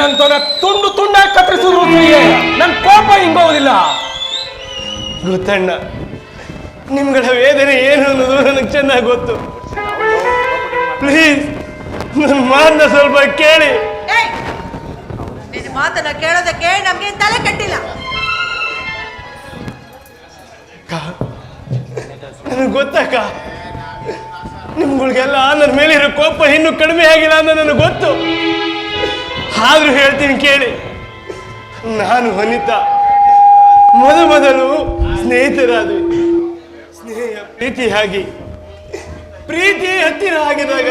ನಿನ್ನಂತವನ ತುಂಡು ತುಂಡಾಗಿ ಕತ್ತರಿಸಿದ್ರು ನನ್ನ ಕೋಪ ಹಿಂಗೋದಿಲ್ಲ. ಮೃತಣ್ಣ ನಿಮ್ಗಳ ವೇದನೆ ಏನು ಅನ್ನೋದು ನನಗೆ ಚೆನ್ನಾಗಿ ಗೊತ್ತು. ಪ್ಲೀಸ್ ನನ್ನ ಮಾತನ್ನ ಸ್ವಲ್ಪ ಕೇಳಿ. ನಿನ್ನ ಮಾತನ್ನ ಕೇಳೋದಕ್ಕೆ ನಮ್ಗೆ ತಲೆ ಕಟ್ಟಿಲ್ಲ. ನನಗೆ ಗೊತ್ತಕ್ಕ ನಿಮ್ಗಳಿಗೆಲ್ಲ ನನ್ನ ಮೇಲಿರೋ ಕೋಪ ಇನ್ನೂ ಕಡಿಮೆ ಆಗಿಲ್ಲ ಅಂತ ನನಗೆ ಗೊತ್ತು. ಆದ್ರೂ ಹೇಳ್ತೀನಿ ಕೇಳಿ. ನಾನು ವನಿತಾ. ಮೊದ ಮೊದಲು ಸ್ನೇಹಿತರಾದ್ವಿ. ಸ್ನೇಹ ಪ್ರೀತಿಯಾಗಿ ಪ್ರೀತಿ ಹತ್ತಿರ ಆಗಿದಾಗ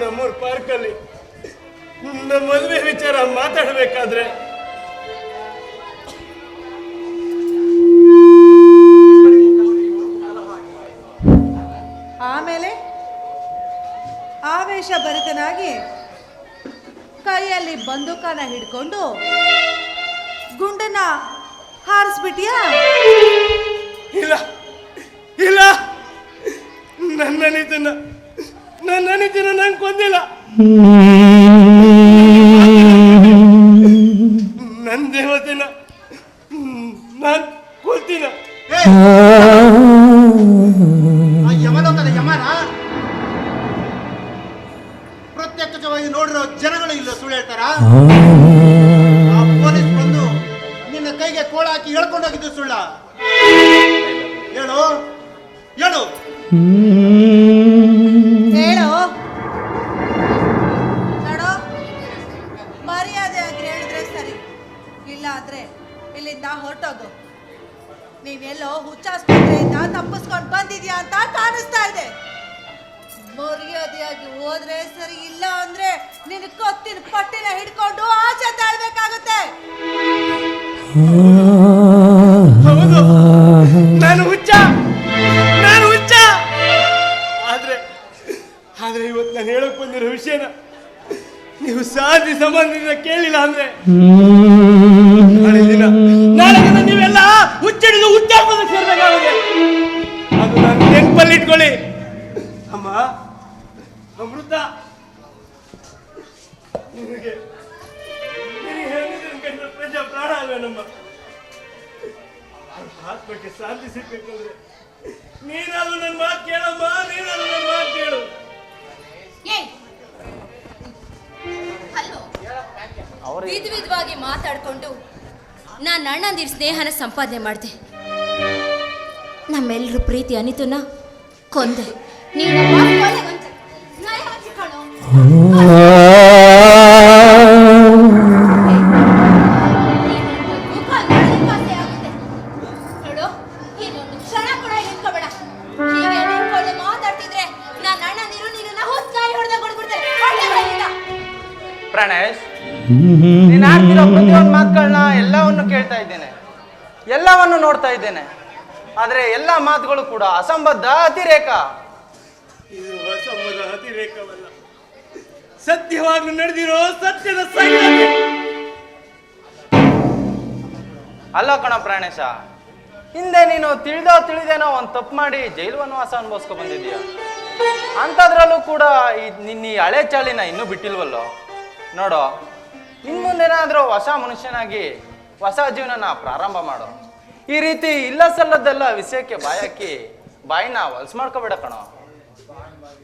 ನಮ್ಮೂರ್ ಪಾರ್ಕಲ್ಲಿ ನಮ್ಮ ಮದುವೆ ವಿಚಾರ ಮಾತಾಡಬೇಕಾದ್ರೆ ಆಮೇಲೆ ಆವೇಶ ಭರಿತನಾಗಿ ಕೈಯಲ್ಲಿ ಬಂದೂಕನ ಹಿಡ್ಕೊಂಡು ಗುಂಡನ್ನ ಹಾರಿಸ್ಬಿಟ್ಟಿಯಾ ಇಲ್ಲ. ಇಲ್ಲ. ನನ್ನ ನಿಜನ ನನ್ನ ನಿಜನ ನಂಗೆ ಕೊಂದಿಲ್ಲ ನನ್ನ ದೇವತೆನ ನಾನು ಕೊಲ್ತೀನ ಆ ಪೊಲೀಸ್ ಬಂದು ನಿನ್ನ ಕೈಗೆ ಕೋಳ ಹಾಕಿ ಹೇಳ್ಕೊಂಡೋಗಿದ್ದು ಸುಳ್ಳ. ಹೇಳು ಹೇಳು. ಮರ್ಯಾದೆಯಾಗಿ ಹೋದ್ರೆ ಸರಿ, ಇಲ್ಲ ಅಂದ್ರೆ ನಿನ್ ಕೊತ್ತಿನ ಪಟ್ಟಿನ ಹಿಡ್ಕೊಂಡು ಆಚೆ ತಾಳ್ಬೇಕಾಗುತ್ತೆ. ಹೌದು. ನಾನು ಹುಚ್ಚ. ನಾನು ಹುಚ್ಚ. ಆದ್ರೆ ಆದ್ರೆ ಇವತ್ತು ನಾನು ಹೇಳಕ್ ಬಂದಿರೋ ವಿಷಯನ ನೀವು ಸಾಧಿ ಸಂಬಂಧದಿಂದ ಕೇಳಿಲ್ಲ ಅಂದ್ರೆ ನಾಳೆ ದಿನ ನಾಳೆ ದಿನ ನೀವೆಲ್ಲ ಹುಚ್ಚಿಡಿದು ಹುಚ್ಚಾಪದ ಸೇರ್ಬೇಕಾಗುತ್ತೆ. ಅದು ನಾನು ನೆನ್ಪಲ್ಲಿ ಇಟ್ಕೊಳ್ಳಿ. ಅಮ್ಮ ಅಮೃತ ನಿನಗೆ ಪ್ರಜಾ ಪ್ರಾಣ ಅಲ್ವೇನಮ್ಮ ಆತ್ಮಕ್ಕೆ ಶಾಂತಿ ಸಿಗ್ಬೇಕಂದ್ರೆ ನೀನಾದ್ರೂ ನನ್ನ ಮಾತು ಕೇಳಮ್ಮ ನೀನಾದ್ರೂ ನನ್ನ ಮಾತು ಕೇಳು. ಏಯ್! ಹಲೋ. ವಿಧ ವಿಧವಾಗಿ ಮಾತಾಡ್ಕೊಂಡು ನಾನು ಅಣ್ಣಂದಿರ ಸ್ನೇಹನ ಸಂಪಾದನೆ ಮಾಡಿದೆ. ನಮ್ಮೆಲ್ಲರೂ ಪ್ರೀತಿ ಅನಿತುನ ಕೊಂದೆ. ನೀನು ಪ್ರಾಣೇಶ್ ನೀನ್ ಆಡ್ತಿರೋ ಪ್ರತಿಯೊಂದು ಮಾತುಗಳನ್ನ ಎಲ್ಲವನ್ನು ಕೇಳ್ತಾ ಇದ್ದೇನೆ. ಎಲ್ಲವನ್ನು ನೋಡ್ತಾ ಇದ್ದೇನೆ. ಆದ್ರೆ ಎಲ್ಲ ಮಾತುಗಳು ಕೂಡ ಅಸಂಬದ್ಧ ಅತಿರೇಕ. ಇದು ಅಸಂಬದ ಅತಿರೇಕವಲ್ಲ. ಸತ್ಯವಾಗ್ಲೂ ನಡೆದಿರೋ ಸತ್ಯದ ಸಂಗತಿ ಅಲ್ಲ ಕಣ ಪ್ರಾಣೇಶ ಹಿಂದೆ ನೀನು ತಿಳಿದೋ ತಿಳಿದೇನೋ ಒಂದು ತಪ್ಪು ಮಾಡಿ ಜೈಲು ವನವಾಸ ಅನುಭವಿಸ್ಕೊ ಬಂದಿದೀಯ ಅಂಥದ್ರಲ್ಲೂ ಕೂಡ ಈ ನಿನ್ನ ಈ ಹಳೆ ಚಾಳಿನ ಇನ್ನೂ ಬಿಟ್ಟಿಲ್ವಲ್ಲೋ? ನೋಡೋ ಇನ್ ಮುಂದೇನಾದ್ರೂ ಹೊಸ ಮನುಷ್ಯನಾಗಿ ಹೊಸ ಜೀವನನ ಪ್ರಾರಂಭ ಮಾಡು. ಈ ರೀತಿ ಇಲ್ಲ ಸಲ್ಲದ್ದೆಲ್ಲ ವಿಷಯಕ್ಕೆ ಬಾಯಾಕಿ ಬಾಯಿನ ಹೊಲ್ಸ್ ಮಾಡ್ಕೋಬೇಡ ಕಣೋ.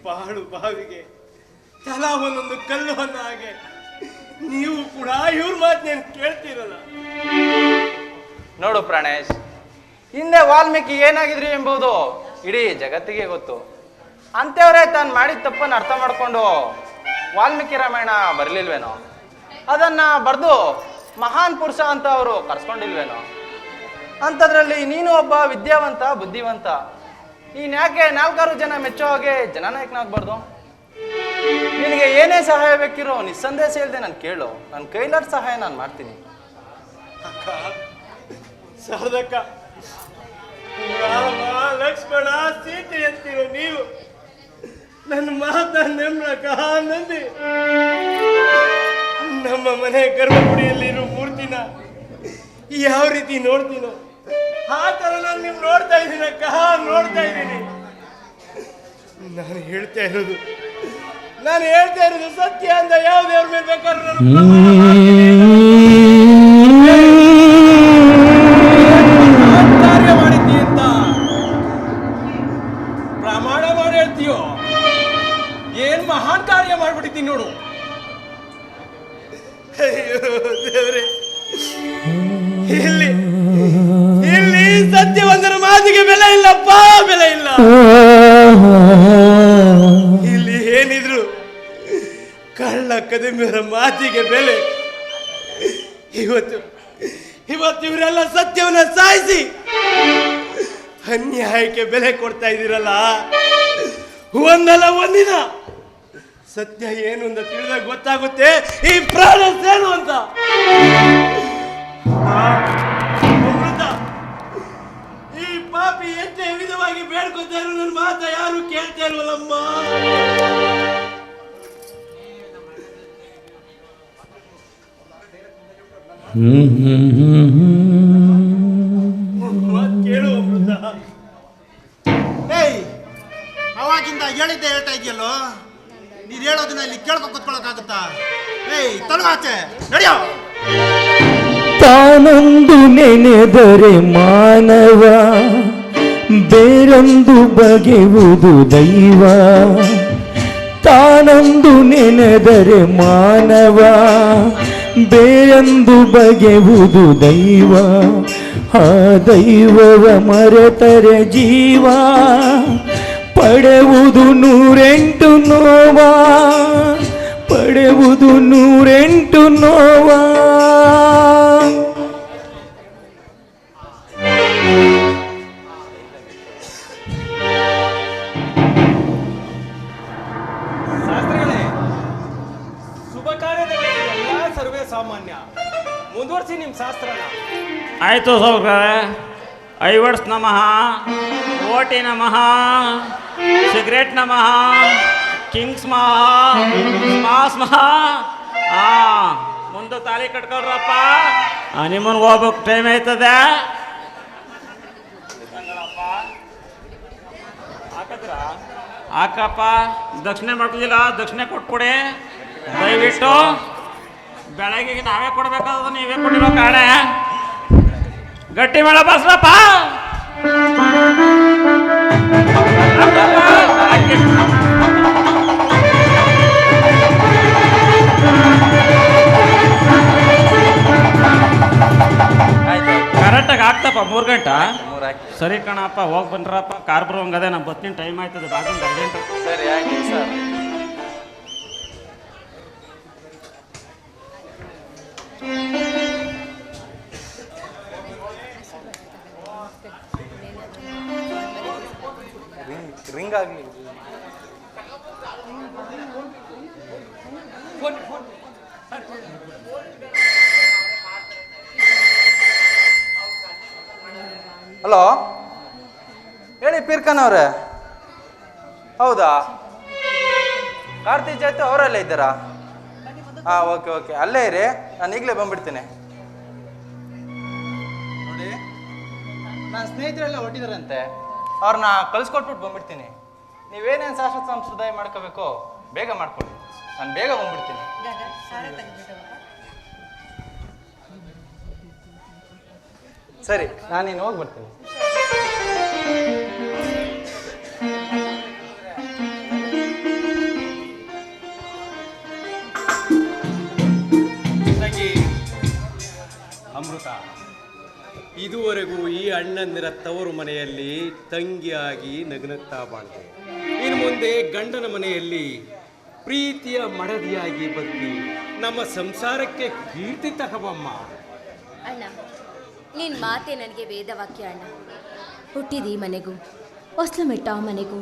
ಬಾಳು ಬಾವಿಗೆ. ತಲಾ ಒಂದೊಂದು ಕಲ್ಲು ಹಾಗೆ. ನೀವು ಕೂಡ ಇವ್ರ ಮಾತನ್ನೇನು ಕೇಳ್ತೀರಲ್ಲ. ನೋಡು ಪ್ರಾಣೇಶ್, ಹಿಂದೆ ವಾಲ್ಮೀಕಿ ಏನಾಗಿದ್ರು ಎಂಬುದು ಇಡೀ ಜಗತ್ತಿಗೆ ಗೊತ್ತು. ಅಂತೆಯವರೇ ತಾನು ಮಾಡಿದ ತಪ್ಪನ್ನು ಅರ್ಥ ಮಾಡಿಕೊಂಡು ವಾಲ್ಮೀಕಿ ರಾಮಾಯಣ ಬರಲಿಲ್ವೇನೋ? ಅದನ್ನ ಬರೆದು ಮಹಾನ್ ಪುರುಷ ಅಂತ ಅವರು ಕರ್ಸ್ಕೊಂಡಿಲ್ವೇನೋ? ಅಂಥದ್ರಲ್ಲಿ ನೀನು ಒಬ್ಬ ವಿದ್ಯಾವಂತ, ಬುದ್ಧಿವಂತ. ನೀನು ಯಾಕೆ ನಾಲ್ಕಾರು ಜನ ಮೆಚ್ಚೋ ಹಾಗೆ ಜನನಾಯಕನಾಗ್ಬಾರ್ದು? ನಿನಗೆ ಏನೇ ಸಹಾಯ ಬೇಕಿರೋ ನಿಸ್ಸಂದೇಶ ಹೇಳ್ದೆ ನಾನು ಕೇಳು ನನ್ನ ಕೈಲಾದ ಸಹಾಯ ನಾನು ಮಾಡ್ತೀನಿ. ಅಕ್ಕ ಲಕ್ಷ್ಮಣ, ಸೀತೆ ಅಂತೀರೋ ನೀವು? ನನ್ನ ಮಾತನ್ನ ನೆಮ್ಮಕ ನಂದಿ. ನಮ್ಮ ಮನೆ ಗರ್ಭಗುಡಿಯಲ್ಲಿರೋ ಮೂರ್ತಿನ ಯಾವ ರೀತಿ ನೋಡ್ತೀನೋ, ಆ ತರ ನಾನು ನಿಮ್ ನೋಡ್ತಾ ಇದ್ದೀನಿ ಅಕ್ಕ, ನೋಡ್ತಾ ಇದ್ದೀನಿ. ನಾನು ಹೇಳ್ತಾ ಇರೋದು ನಾನು ಹೇಳ್ತಾ ಇರೋದು ಸತ್ಯ ಅಂತ ಯಾವ ದೇವ್ರ ಮೇಲೆ ಬೇಕಾದ್ರೂ ನಾನು ಕಾರ್ಯ ಮಾಡಿದ್ದಿ ಅಂತ. ಪ್ರಮಾಣ ಮಾಡಿ ಹೇಳ್ತೀಯೋ? ಏನ್ ಮಹಾನ್ ಕಾರ್ಯ ಮಾಡ್ಬಿಟ್ಟಿದ್ದೀನಿ ನೋಡು. ಅಯ್ಯೋ ದೇವ್ರೆ. ಕದಿಮೆರ ಮಾತಿಗೆ ಬೆಲೆ. ಇವತ್ತು ಇವತ್ತು ಇವರೆಲ್ಲ ಸತ್ಯವನ್ನ ಸಾಯಿಸಿ ಅನ್ಯಾಯಕ್ಕೆ ಬೆಲೆ ಕೊಡ್ತಾ ಇದ್ದೀರಲ್ಲ? ಒಂದಲ್ಲ ಒಂದಿನ. ಸತ್ಯ ಏನು ಅಂತ ತಿಳಿದಾಗ ಗೊತ್ತಾಗುತ್ತೆ, ಈ ಪ್ರಾಣ ಏನು ಅಂತ. ಈ ಪಾಪಿ ಎಷ್ಟೇ ವಿಧವಾಗಿ ಬೇಡ್ಕೊತಾ ಇರೋ ನನ್ನ ಮಾತ ಯಾರು ಕೇಳ್ತಾ ಇಲ್ವಲ್ಲಮ್ಮ? ಏಯ್, ಅವಾಗಿಂದ ಹೇಳಿದ್ದೆ ಹೇಳ್ತಾ ಇದೆಯಲ್ಲೋ? ನೀನು ಹೇಳೋದನ್ನ ಇಲ್ಲಿ ಕೇಳ್ಕೊಂಡು ಕುತ್ಕೊಳಕ್ಕಾಗುತ್ತಾ? ಏಯ್ ತೊಲಗಾಚೆ ನಡೆಯೋ. ತಾನೊಂದು ನೆನೆದರೆ ಮಾನವ, ಬೇರೊಂದು ಬಗೆಯುವುದು ದೈವ. ತಾನೊಂದು ನೆನೆದರೆ ಮಾನವ ಬೇರೊಂದು ಬಗೆವುದು ದೈವ ಆ ದೈವವ ಮರೆತರೆ ಜೀವ ಪಡೆವುದು ನೂರೆಂಟು ನೋವ ಪಡೆವುದು ನೂರೆಂಟು ನೋವಾ. ನಿಮ್ಮ ಶಾಸ್ತ್ರ. ಆಯಿತು ಸೌಕರ್ಯ ಐವರ್ಸ್ ನಮಃ, ಓಟಿ ನಮಃ, ಸಿಗರೇಟ್ ನಮಃ, ಕಿಂಗ್ಸ್ ಮಹ ಮಾಸ್ ಮಹ. ಆ, ಮುಂದೆ ತಾಲಿ ಕಟ್ಕೊಳ್ರಪ್ಪ. ನಿಮ್ಮನ್ ಹೋಗ್ಬೇಕು ಟೈಮ್ ಆಯ್ತದೆ. ಆಕಪ್ಪ ದಕ್ಷಿಣೆ ಮಾಡ್ತಿದ್ದಿಲ್ಲ ದಕ್ಷಿಣೆ ಕೊಟ್ಕೊಡಿ ದಯವಿಟ್ಟು. ಬೆಳಗ್ಗೆ ನಾವೇ ಕೊಡ್ಬೇಕಾದ ನೀವೇ ಕೊಟ್ಟಿರೋ ಕಾರಣ. ಗಟ್ಟಿ ಮೇಳ ಬಸ್ರಪ್ಪ ಕರೆಕ್ಟಾಗಿ ಆಗ್ತಪ್ಪ ಮೂರು ಗಂಟೆ. ಸರಿ ಕಣಪ್ಪ ಹೋಗಿ ಬಂದ್ರಪ್ಪ. ಕಾರ್ ಬರುವಂಗದೆ ನಮ್ಮ ಬರ್ತೀನಿ ಟೈಮ್ ಆಯ್ತದೆ ಬಾಗಿನ ಅರ್ಜೆಂಟ್. ಸರಿ ಆಯ್ತು ಸರ್. ರಿಂಗ್ ಆಗಲಿ. ಹಲೋ? ಹೇಳಿ ಪೀರ್ಖಾನ್ ಅವರೇ. ಹೌದಾ? ಕಾರ್ತಿ ಜೊತೆ ಅವರಲ್ಲೇ ಇದ್ದಾರಾ? ಹಾಂ ಓಕೆ ಓಕೆ. ಅಲ್ಲೇ ಇರಿ. ನಾನು ಈಗಲೇ ಬಂದ್ಬಿಡ್ತೀನಿ. ನೋಡಿ. ನನ್ನ ಸ್ನೇಹಿತರೆಲ್ಲ ಹೊಟ್ಟಿದಾರಂತೆ ಅವ್ರನ್ನ ಕಳ್ಸ್ಕೊಟ್ಬಿಟ್ಟು ಬಂದ್ಬಿಡ್ತೀನಿ. ನೀವೇನೇನು ಶಾಶ್ವತ ಸಂಪ್ರದಾಯ ಮಾಡ್ಕೋಬೇಕು ಬೇಗ ಮಾಡ್ಕೊಳ್ಳಿ. ನಾನು ಬೇಗ ಬಂದ್ಬಿಡ್ತೀನಿ. ಸರಿ ನಾನಿನ್ನು ಹೋಗ್ಬಿಡ್ತೀನಿ. ತಂಗಿ ಅಮೃತ. ಇದುವರೆಗೂ ಈ ಅಣ್ಣಂದಿರ ತವರು ಮನೆಯಲ್ಲಿ ತಂಗಿಯಾಗಿ ನಗ್ನಗ್ತಾ ಬಾಳ್ದೆ ಇನ್ನು ಮುಂದೆ ಗಂಡನ ಮನೆಯಲ್ಲಿ ಪ್ರೀತಿಯ ಮಡದಿಯಾಗಿ ಬದುಕಿ ನಮ್ಮ ಸಂಸಾರಕ್ಕೆ ಕೀರ್ತಿ ತಗಬಮ್ಮ ಅಣ್ಣ, ನಿನ್ ಮಾತೆ ನನಗೆ ವೇದವಾಕ್ಯ ಅಣ್ಣ. ಹುಟ್ಟಿದಿ ಮನೆಗೂ ಹೊಸ್ಲು ಮೆಟ್ಟ ಮನೆಗೂ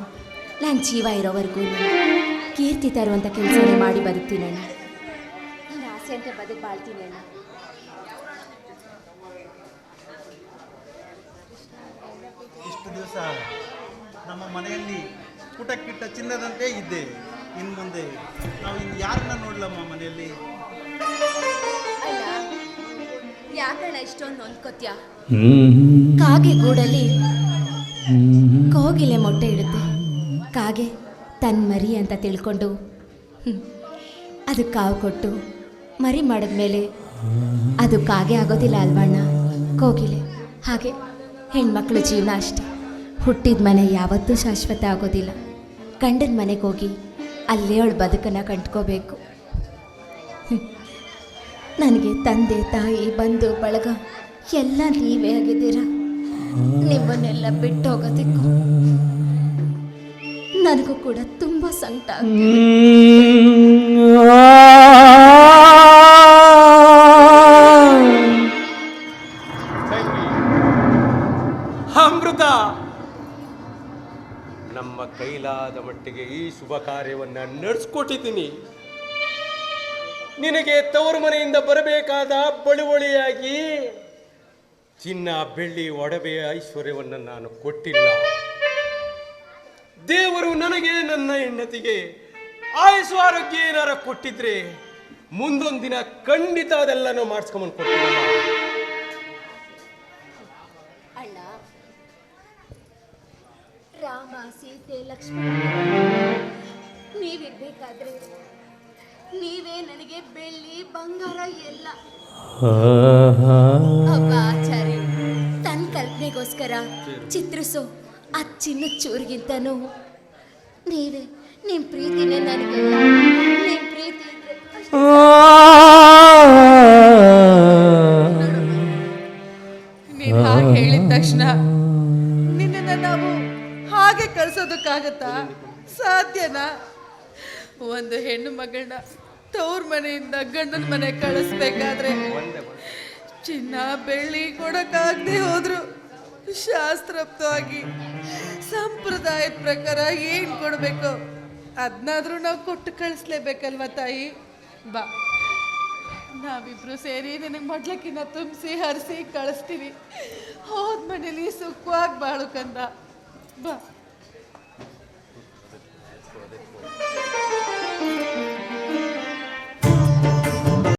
ನನ್ನ ಜೀವ ಇರೋವರೆಗೂ ಕೀರ್ತಿ ತರುವಂಥ ಕೆಲಸನೇ ಮಾಡಿ ಬದುಕ್ತೀನಿ ಅಣ್ಣ. ನನ್ನ ಆಸೆ ಅಂತ ಬದುಕು ಬಾಳ್ತೀನಿ ಅಣ್ಣ. ಇಷ್ಟು ದಿವಸ ನಮ್ಮ ಮನೆಯಲ್ಲಿ ಪುಟಕ್ಕಿಟ್ಟ ಚಿನ್ನದಂತೆ ಇದ್ದೆ ಇನ್ನು ಮುಂದೆ ನಾವು ಇನ್ನು ಯಾರನ್ನ ನೋಡ್ಲಮ್ಮ ಮನೆಯಲ್ಲಿ? ಯಾಕಣ್ಣ ಇಷ್ಟೊಂದು ಕಾಗೆ ಗೂಡಲ್ಲಿ ಕೋಗಿಲೆ ಮೊಟ್ಟೆ ಇಡುತ್ತೆ. ಕಾಗೆ ತನ್ನ ಮರಿ ಅಂತ ತಿಳ್ಕೊಂಡು. ಅದು ಕಾವು ಕೊಟ್ಟು ಮರಿ ಮಾಡಿದ್ಮೇಲೆ ಅದು ಕಾಗೆ ಆಗೋದಿಲ್ಲ ಅಲ್ವಣ್ಣ? ಕೋಗಿಲೆ. ಹಾಗೆ ಹೆಣ್ಮಕ್ಳ ಜೀವನ ಅಷ್ಟೆ. ಹುಟ್ಟಿದ ಮನೆ ಯಾವತ್ತೂ ಶಾಶ್ವತ ಆಗೋದಿಲ್ಲ. ಗಂಡನ ಮನೆಗೆ ಹೋಗಿ ಅಲ್ಲೇ ಅವಳು ಬದುಕನ್ನು ಕಂಡ್ಕೋಬೇಕು. ನನಗೆ ತಂದೆ, ತಾಯಿ, ಬಂಧು, ಬಳಗ ಎಲ್ಲ ನೀವೇ ಆಗಿದ್ದೀರಾ? ನಿಮ್ಮನ್ನೆಲ್ಲ ಬಿಟ್ಟು ಹೋಗೋದಿಕ್ಕು ನನಗೂ ಕೂಡ ತುಂಬ ಸಂಕಟ ಆಗ್ತಿದೆ. ಮಟ್ಟಿಗೆ ಈ ಶುಭ ಕಾರ್ಯವನ್ನ ನಡೆಸ್ಕೊಟ್ಟಿದ್ದೀನಿ. ನಿನಗೆ ತವರು ಮನೆಯಿಂದ ಬರಬೇಕಾದ ಬಳುವಳಿಯಾಗಿ ಚಿನ್ನ, ಬೆಳ್ಳಿ, ಒಡವೆಯ ಐಶ್ವರ್ಯವನ್ನು ನಾನು ಕೊಟ್ಟಿಲ್ಲ. ದೇವರು ನನಗೆ ನನ್ನ ಹೆಂಡತಿಗೆ ಆಯಸ್ಸು ಆರೋಗ್ಯ ಏನಾರ ಕೊಟ್ಟಿದ್ರೆ ಮುಂದೊಂದು ದಿನ ಖಂಡಿತ ಅದೆಲ್ಲನೂ ಮಾಡಿಸ್ಕೊಂಬಂದು ಕೊಡ್ತೀನಮ್ಮ ರಾಮ ಸೀತೆ ಲಕ್ಷ್ಮಣ. ನೀವಿರ್ಬೇಕಾದ್ರೆ ನೀವೇ ನನಗೆ ಬೆಳ್ಳಿ ಬಂಗಾರ ಎಲ್ಲ. ಆಚಾರಿ ತನ್ನ ಕಲ್ಪನೆಗೋಸ್ಕರ ಚಿತ್ರಿಸೋ ಆ ಚಿನ್ನ ಚೂರಿಗಿಂತನೂ ನೀವೇ ನಿಮ್ಮ ಪ್ರೀತಿನೇ ನನಗೆ ನಿಮ್ಮ ಪ್ರೀತಿ ನೀವು ಹಾಗೆ ಹೇಳಿದ ತಕ್ಷಣ ಕಳ್ಸೋದಕ್ಕಾಗತ್ತಾ? ಸಾಧ್ಯನಾ? ಒಂದು ಹೆಣ್ಣು ಮಗಳನ್ನ ತವ್ರ ಮನೆಯಿಂದ ಗಂಡನ ಮನೆ ಕಳಿಸ್ಬೇಕಾದ್ರೆ ಚಿನ್ನ, ಬೆಳ್ಳಿ ಕೊಡಕ್ಕಾಗದೆ ಹೋದ್ರು. ಶಾಸ್ತ್ರೋಕ್ತವಾಗಿ ಸಂಪ್ರದಾಯದ ಪ್ರಕಾರ ಏನು ಕೊಡಬೇಕು? ಅದನ್ನಾದ್ರೂ ನಾವು ಕೊಟ್ಟು ಕಳಿಸ್ಲೇಬೇಕಲ್ವ ತಾಯಿ? ಬಾ. ನಾವಿಬ್ರು ಸೇರಿ ನಿನಗೆ ಮೊಡ್ಲಕ್ಕಿನ್ನ ತುಂಬಿಸಿ, ಹರಿಸಿ ಕಳಿಸ್ತೀವಿ. ಹೋದ ಮನೇಲಿ ಸುಖವಾಗಿ ಬಾಳು ಕಂದ. ಬಾ.